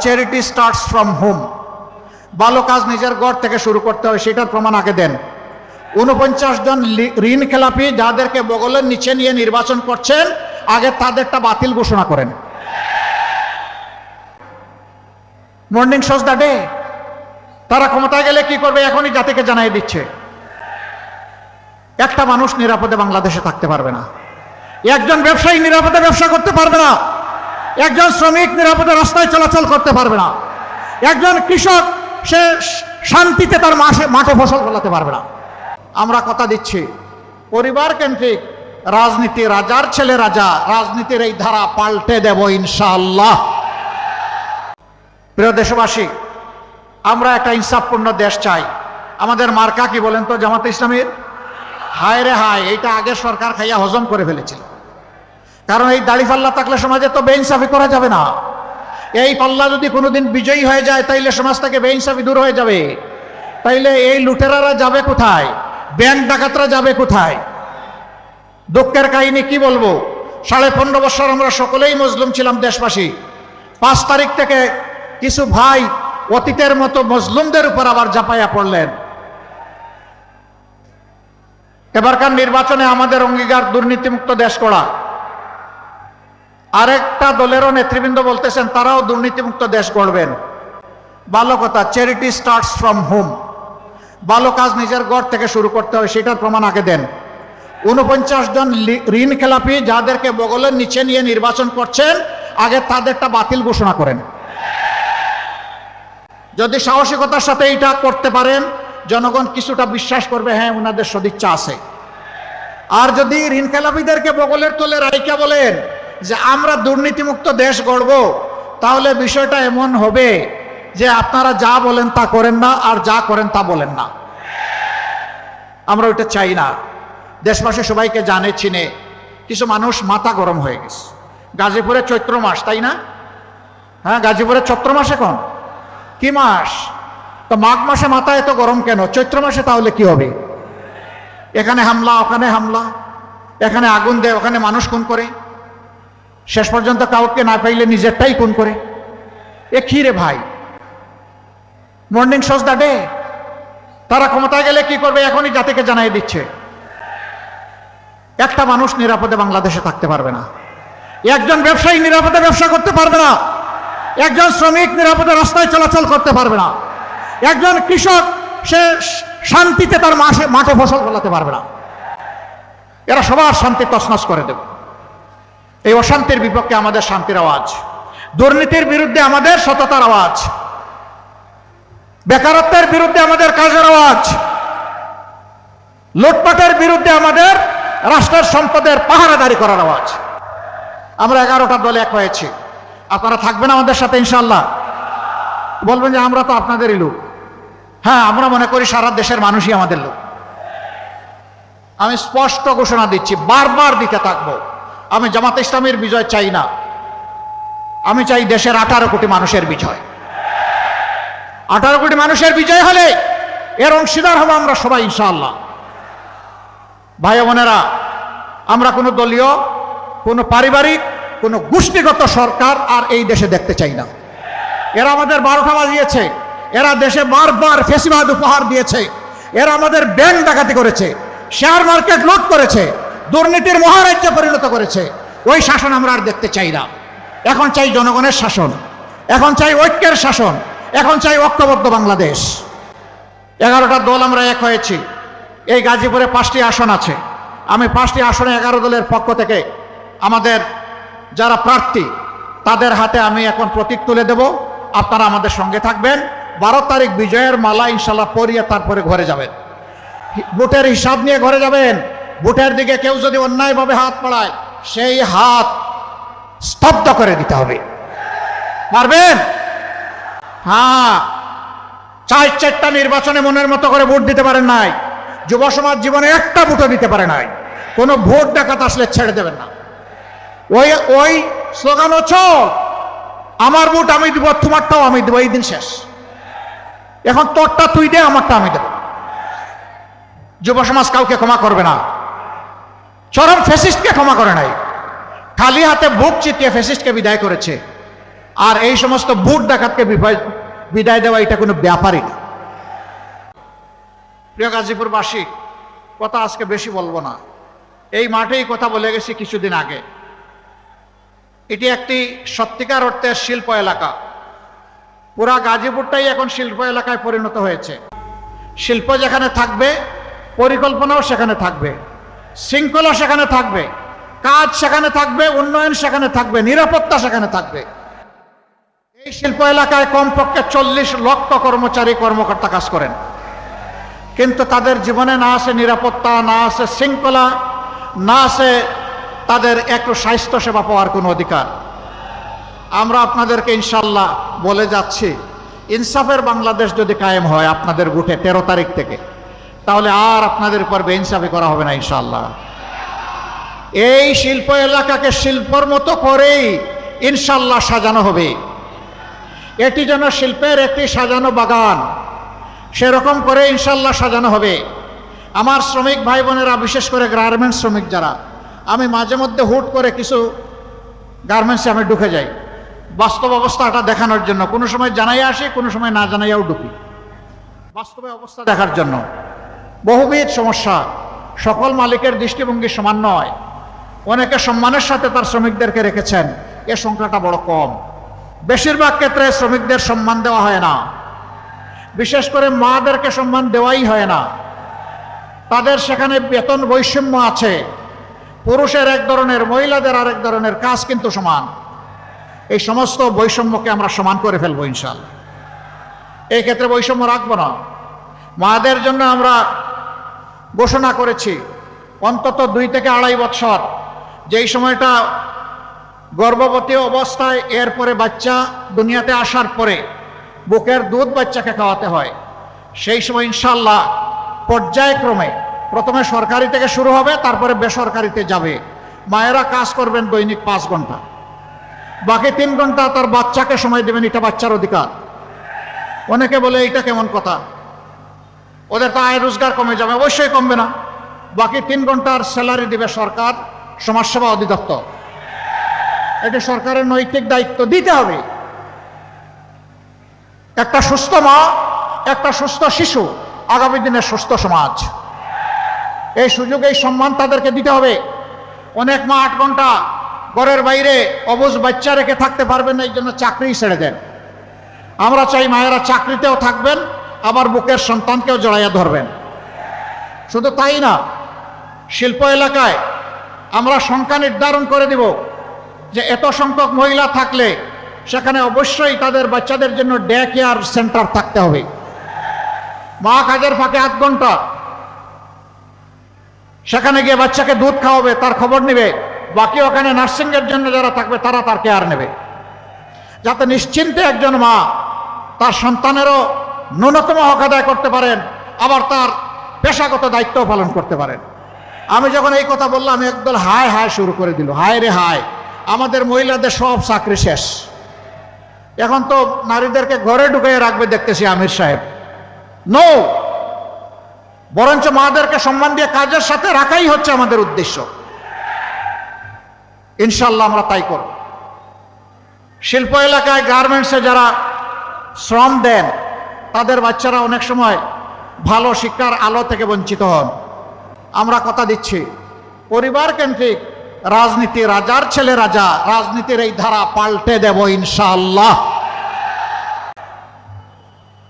Charity starts from home ভালো কাজ নিজের ঘর থেকে শুরু করতে হয়, সেটার প্রমাণ আগে দেন। উনপঞ্চাশ জন ঋণ খেলাপি যাদেরকে বগলের নিচে নিয়ে নির্বাচন করছেন, আগে তাদেরটা বাতিল ঘোষণা করেন। মর্নিং শোজ দা ডে তারা ক্ষমতায় গেলে কি করবে? এখনই জাতিকে জানাই দিচ্ছে। একটা মানুষ নিরাপদে বাংলাদেশে থাকতে পারবে না। একজন ব্যবসায়ী নিরাপদে ব্যবসা করতে পারবে না। একজন শ্রমিক নিরাপদে রাস্তায় চলাচল করতে পারবে না। একজন কৃষক, সে শান্তিতে তার মাসে মাঠে ফসল ফলাতে পারবে না। আমরা কথা দিচ্ছি, পরিবার কেন্দ্রিক রাজনীতি রাজার ছেলে রাজা, রাজনীতির এই ধারা পাল্টে দেব ইনশাআল্লাহ। প্রিয় দেশবাসী, আমরা একটা ইনসাফপূর্ণ দেশ চাই। আমাদের মার্কা কি বলেন তো জামাতে ইসলামের? হায় রে হায়, এইটা আগের সরকার খাইয়া হজম করে ফেলেছিল। কারণ এই দাড়ি পাল্লা থাকলে সমাজে তো বেইনসাফি করা যাবে না। এই পাল্লা যদি কোনোদিন বিজয়ী হয়ে যায়, তাইলে সমাজ থেকে বেইনসাফি দূর হয়ে যাবে। তাইলে এই লুটেরারা যাবে কোথায়? ব্যাংক ডাকাতরা যাবে কোথায়? দুঃখের কাহিনী কি বলব? সাড়ে পনেরো বছর আমরা সকলেই মজলুম ছিলাম দেশবাসী। পাঁচ তারিখ থেকে কিছু ভাই অতীতের মতো মজলুমদের উপর আবার জাপাইয়া পড়লেন। এবারকার নির্বাচনে আমাদের অঙ্গীকার দুর্নীতিমুক্ত দেশ করা আরেকটা দলেরও নেতৃবৃন্দ বলতেছেন, তারাও দুর্নীতিমুক্ত দেশ গড়বেন। ভালো কথা চ্যারিটি স্টার্টস ফ্রম হোম ভালো কাজ নিজের ঘর থেকে শুরু করতে হয় সেটার প্রমাণ আগে দেন। উনপঞ্চাশ জন ঋণ খেলাপি যাদেরকে বগলের নিচে নিয়ে নির্বাচন করছেন, আগে তাদেরটা বাতিল ঘোষণা করেন। যদি সাহসিকতার সাথে এটা করতে পারেন, জনগণ কিছুটা বিশ্বাস করবে হ্যাঁ ওনাদের সদিচ্ছা আছে। আর যদি ঋণ খেলাপিদেরকে বগলের তোলে রাইকা বলেন যে আমরা দুর্নীতিমুক্ত দেশ গড়ব, তাহলে বিষয়টা এমন হবে যে আপনারা যা বলেন তা করেন না, আর যা করেন তা বলেন না। আমরা ওইটা চাই না। দেশবাসী সবাইকে জানে, চিনে। কিছু মানুষ মাথা গরম হয়ে গেছে। গাজীপুরে চৈত্র মাস, তাই না? হ্যাঁ গাজীপুরে চৈত্র মাস এখন? কি মাস? তো মাঘ মাসে মাথা এত গরম কেন? চৈত্র মাসে তাহলে কি হবে? এখানে হামলা, ওখানে হামলা। এখানে আগুন দেয়, ওখানে মানুষ খুন করে। শেষ পর্যন্ত কাউকে না পাইলে নিজেরটাই খুন করে। এ কি রে ভাই? মর্নিং শোজ দ্য ডে তারা ক্ষমতায় গেলে কি করবে এখনই জাতিকে জানাই দিচ্ছে। একটা মানুষ নিরাপদে বাংলাদেশে থাকতে পারবে না। একজন ব্যবসায়ী নিরাপদে ব্যবসা করতে পারবে না। একজন শ্রমিক নিরাপদে রাস্তায় চলাচল করতে পারবে না। একজন কৃষক, সে শান্তিতে তার মাঠে ফসল ফলাতে পারবে না। এরা সবার শান্তি তছনছ করে দেবে। এই অশান্তির বিপক্ষে আমাদের শান্তির আওয়াজ। দুর্নীতির বিরুদ্ধে আমাদের সততার আওয়াজ। বেকারত্বের বিরুদ্ধে আমাদের কাজের আওয়াজ। লুটপাটের বিরুদ্ধে আমাদের রাষ্ট্রের সম্পদের পাহারাদারি করার আওয়াজ। আমরা এগারোটা দলে এক হয়েছি। আপনারা থাকবেন আমাদের সাথে ইনশাল্লাহ বলবেন যে আমরা তো আপনাদেরই লোক। হ্যাঁ আমরা মনে করি সারা দেশের মানুষই আমাদের লোক। আমি স্পষ্ট ঘোষণা দিচ্ছি, বারবার দিতে থাকব। আমি জামাত ইসলামের বিজয় চাই না। আমি চাই দেশের আঠারো কোটি মানুষের বিজয়। আঠারো কোটি মানুষের বিজয় হলে এর অংশীদার হব আমরা সবাই, ইনশাআল্লাহ। ভাই বোনেরা, আমরা কোনো দলীয়, কোনো পারিবারিক, কোনো গোষ্ঠীগত সরকার আর এই দেশে দেখতে চাই না। এরা আমাদের বারোটা বাজিয়েছে। এরা দেশে বারবার ফেসিবাদ উপহার দিয়েছে। এরা আমাদের ব্যাংক ডাকাতি করেছে। শেয়ার মার্কেট লুট করেছে। দুর্নীতির মহারাজ্যে পরিণত করেছে। ওই শাসন আমরা আর দেখতে চাই না। এখন চাই জনগণের শাসন। এখন চাই ঐক্যের শাসন। এখন চাই ঐক্যবদ্ধ বাংলাদেশ। এগারোটা দল আমরা এক হয়েছি। এই গাজীপুরে পাঁচটি আসন আছে। আমি পাঁচটি আসনে এগারো দলের পক্ষ থেকে আমাদের যারা প্রার্থী, তাদের হাতে আমি এখন প্রতীক তুলে দেব। আপনারা আমাদের সঙ্গে থাকবেন। বারো তারিখ বিজয়ের মালা ইনশাল্লাহ পরিয়ে তারপরে ঘরে যাবেন। ভোটের হিসাব নিয়ে ঘরে যাবেন। ভোটের দিকে কেউ যদি অন্যায়ভাবে হাত পড়ায় সেই হাত স্তব্ধ করে দিতে হবে। পারবেন? হ্যাঁ। চার চারটা নির্বাচনে মনের মতো করে ভোট দিতে পারেন নাই। যুব সমাজ জীবনে একটা ভোটও দিতে পারে নাই। কোনো ভোট ডাকাত আসলে ছেড়ে দেবেন না। ওই ওই স্লোগানও চল আমার ভোট আমি দিব, তোমারটাও আমি দেবো, এই দিন শেষ। এখন তোরটা তুই দে, আমারটা আমি দেব। যুব সমাজ কাউকে ক্ষমা করবে না। চরম ফেসিস্টকে ক্ষমা করে নাই। খালি হাতে বুক চিতিয়ে ফেসিস্টকে বিদায় করেছে। আর এই সমস্ত বুট ডাকাতকে বিদায় দেওয়া এটা কোনো ব্যাপারই না। প্রিয় গাজীপুরবাসী, কথা আজকে বেশি বলব না। এই মাঠেই কথা বলে গেছি কিছুদিন আগে। এটি একটি সত্যিকার অর্থে শিল্প এলাকা। পুরা গাজীপুরটাই এখন শিল্প এলাকায় পরিণত হয়েছে। শিল্প যেখানে থাকবে, পরিকল্পনাও সেখানে থাকবে। শৃঙ্খলা সেখানে থাকবে, কাজ সেখানে থাকবে, উন্নয়ন সেখানে থাকবে, নিরাপত্তা সেখানে থাকবে। এই শিল্প এলাকায় কমপক্ষে চল্লিশ লক্ষ কর্মচারী, কর্মকর্তা কাজ করেন। কিন্তু তাদের জীবনে না আছে নিরাপত্তা, না আছে শৃঙ্খলা, না আছে তাদের একটু স্বাস্থ্য সেবা পাওয়ার কোনো অধিকার। আমরা আপনাদেরকে ইনশাল্লাহ বলে যাচ্ছি, ইনসাফের বাংলাদেশ যদি কায়েম হয় আপনাদের গুটে তেরো তারিখ থেকে। তাহলে আর আপনাদের উপর বেইনসাফি করা হবে না ইনশাল্লাহ এই শিল্প এলাকাকে শিল্পর মতো করেই ইনশাল্লাহ সাজানো হবে। এটি যেন শিল্পের একটি সাজানো বাগান, সেরকম করে ইনশাল্লাহ সাজানো হবে। আমার শ্রমিক ভাই বোনেরা বিশেষ করে গার্মেন্টস শ্রমিক যারা, আমি মাঝে মধ্যে হুট করে কিছু গার্মেন্টসে আমি ঢুকে যাই। বাস্তব অবস্থাটা দেখানোর জন্য। কোনো সময় জানাই আসি, কোনো সময় না জানাইয়াও ঢুকি। বাস্তবে অবস্থা দেখার জন্য। বহুবিধ সমস্যা। সকল মালিকের দৃষ্টিভঙ্গি সমান নয়। অনেকে সম্মানের সাথে তার শ্রমিকদেরকে রেখেছেন। এ সংখ্যাটা বড় কম। বেশিরভাগ ক্ষেত্রে শ্রমিকদের সম্মান দেওয়া হয় না। বিশেষ করে মাদেরকে সম্মান দেওয়াই হয় না। তাদের সেখানে বেতন বৈষম্য আছে। পুরুষের এক ধরনের, মহিলাদের আরেক ধরনের কাজ কিন্তু সমান। এই সমস্ত বৈষম্যকে আমরা সমান করে ফেলব ইনশাল এই ক্ষেত্রে বৈষম্য রাখব না। মাদের জন্য আমরা ঘোষণা করেছি। অন্তত দুই থেকে আড়াই বছর। যেই সময়টা গর্ভবতী অবস্থায় এরপরে বাচ্চা দুনিয়াতে আসার পরে বুকের দুধ বাচ্চাকে খাওয়াতে হয়, সেই সময় ইনশাল্লাহ পর্যায়ক্রমে প্রথমে সরকারি থেকে শুরু হবে, তারপরে বেসরকারিতে যাবে। মায়েরা কাজ করবেন দৈনিক পাঁচ ঘণ্টা। বাকি তিন ঘণ্টা তার বাচ্চাকে সময় দেবেন, এটা বাচ্চার অধিকার। অনেকে বলে এটা কেমন কথা? ওদের তো আয় রোজগার কমে যাবে, অবশ্যই কমবে না। বাকি তিন ঘণ্টার স্যালারি দিবে সরকার, সমাজসেবা অধিদপ্তর। এটি সরকারের নৈতিক দায়িত্ব, দিতে হবে। একটা সুস্থ মা, একটা সুস্থ শিশু, আগামী দিনের সুস্থ সমাজ। এই সুযোগ, এই সম্মান তাদেরকে দিতে হবে। অনেক মা আট ঘণ্টা ঘরের বাইরে অবুজ বাচ্চা রেখে থাকতে পারবেন না, এই জন্য চাকরি ছেড়ে দেন। আমরা চাই মায়েরা চাকরিতেও থাকবেন আবার বুকের সন্তানকেও জড়াইয়া ধরবেন। শুধু তাই না, শিল্প এলাকায় আমরা সংখ্যা নির্ধারণ করে দিব যে এত সংখ্যক মহিলা থাকলে সেখানে অবশ্যই তাদের বাচ্চাদের জন্য ডে কেয়ার সেন্টার থাকতে হবে। মা কাজের ফাঁকে আধ ঘণ্টা। সেখানে গিয়ে বাচ্চাকে দুধ খাওয়াবে, তার খবর নেবে। বাকি ওখানে নার্সিংয়ের জন্য যারা থাকবে, তারা তার কেয়ার নেবে। যাতে নিশ্চিন্তে একজন মা তার সন্তানেরও ন্যূনতম হক আদায় করতে পারেন, আবার তার পেশাগত দায়িত্ব পালন করতে পারেন। আমি যখন এই কথা বললাম, একদল হায় হায় শুরু করে দিল, হায় রে হায়, আমাদের মহিলাদের সব চাকরি শেষ। এখন তো নারীদেরকে ঘরে ঢুকিয়ে রাখবে দেখতেছি আমির সাহেব। নো বরঞ্চ মাদেরকে সম্মান দিয়ে কাজের সাথে রাখাই হচ্ছে আমাদের উদ্দেশ্য। ইনশাল্লাহ আমরা তাই করব। শিল্প এলাকায় গার্মেন্টসে যারা শ্রম দেন তাদের বাচ্চারা অনেক সময় ভালো শিক্ষার আলো থেকে বঞ্চিত হন। আমরা কথা দিচ্ছি, পরিবার কেন্দ্রিক রাজনীতি, রাজার ছেলে রাজা, রাজনীতির এই ধারা পাল্টে দেব ইনশাআল্লাহ।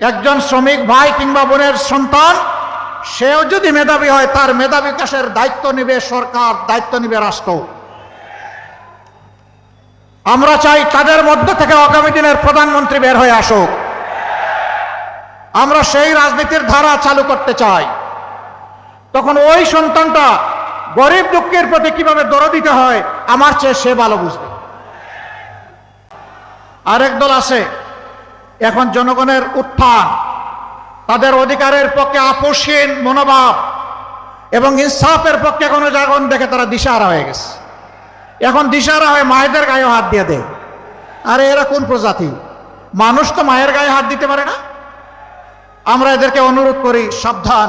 একজন শ্রমিক ভাই কিংবা বোনের সন্তান, সেও যদি মেধাবী হয়, তার মেধা বিকাশের দায়িত্ব নিবে, সরকার দায়িত্ব নিবে রাষ্ট্র। আমরা চাই তাদের মধ্য থেকে আগামী দিনের প্রধানমন্ত্রী বের হয়ে আসুক। আমরা সেই রাজনীতির ধারা চালু করতে চাই। তখন ওই সন্তানটা গরিব দুঃখের প্রতি কীভাবে দরদ দিতে হয়, আমার চেয়ে সে ভালো বুঝবে। আরেক দল আছে, এখন জনগণের উত্থান। তাদের অধিকারের পক্ষে আপোষহীন মনোভাব এবং ইনসাফের পক্ষে কোনো জাগরণ দেখে তারা দিশাহারা হয়ে গেছে। এখন দিশাহারা হয় মায়েদের গায়ে হাত দিয়ে দেয়। আরে এরা কোন প্রজাতি? মানুষ তো মায়ের গায়ে হাত দিতে পারে না। আমরা এদেরকে অনুরোধ করি, সাবধান।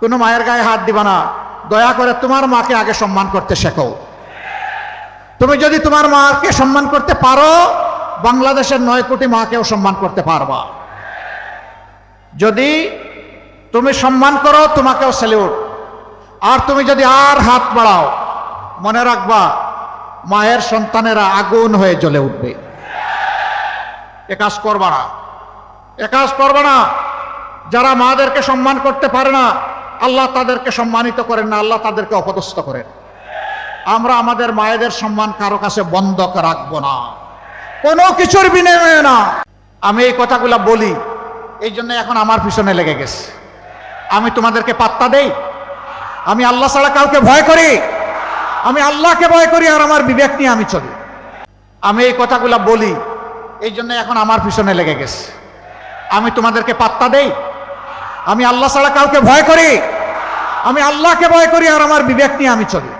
কোনো মায়ের গায়ে হাত দিবা না। দয়া করে তোমার মাকে আগে সম্মান করতে শেখো। তুমি যদি তোমার মাকে সম্মান করতে পারো, বাংলাদেশের নয় কোটি মাকেও সম্মান করতে পারবা। যদি তুমি সম্মান করো, তোমাকেও স্যালিউট আর তুমি যদি আর হাত বাড়াও, মনে রাখবা, মায়ের সন্তানেরা আগুন হয়ে জ্বলে উঠবে। এ কাজ করবা না। এ কাজ করবে না। যারা মাদেরকে সম্মান করতে পারে না, আল্লাহ তাদেরকে সম্মানিত করেন না, আল্লাহ তাদেরকে অপদস্থ করেন। আমরা আমাদের মায়েদের সম্মান কারও কাছে বন্ধক রাখব না। কোনো কিছুর বিনিময়ে না। আমি এই কথাগুলো বলি, এই জন্য এখন আমার পিছনে লেগে গেছে। আমি তোমাদেরকে পাত্তা দেই। আমি আল্লাহ ছাড়া কাউকে ভয় করি। আমি আল্লাহকে ভয় করি আর আমার বিবেক নিয়ে আমি চলি। আমি এই কথাগুলো বলি, এই জন্য এখন আমার পিছনে লেগে গেছে। আমি তোমাদেরকে পাত্তা দেই। আমি আল্লাহ ছাড়া কাউকে ভয় করি। আমি আল্লাহকে ভয় করি আর আমার বিবেক নিয়ে আমি চলি।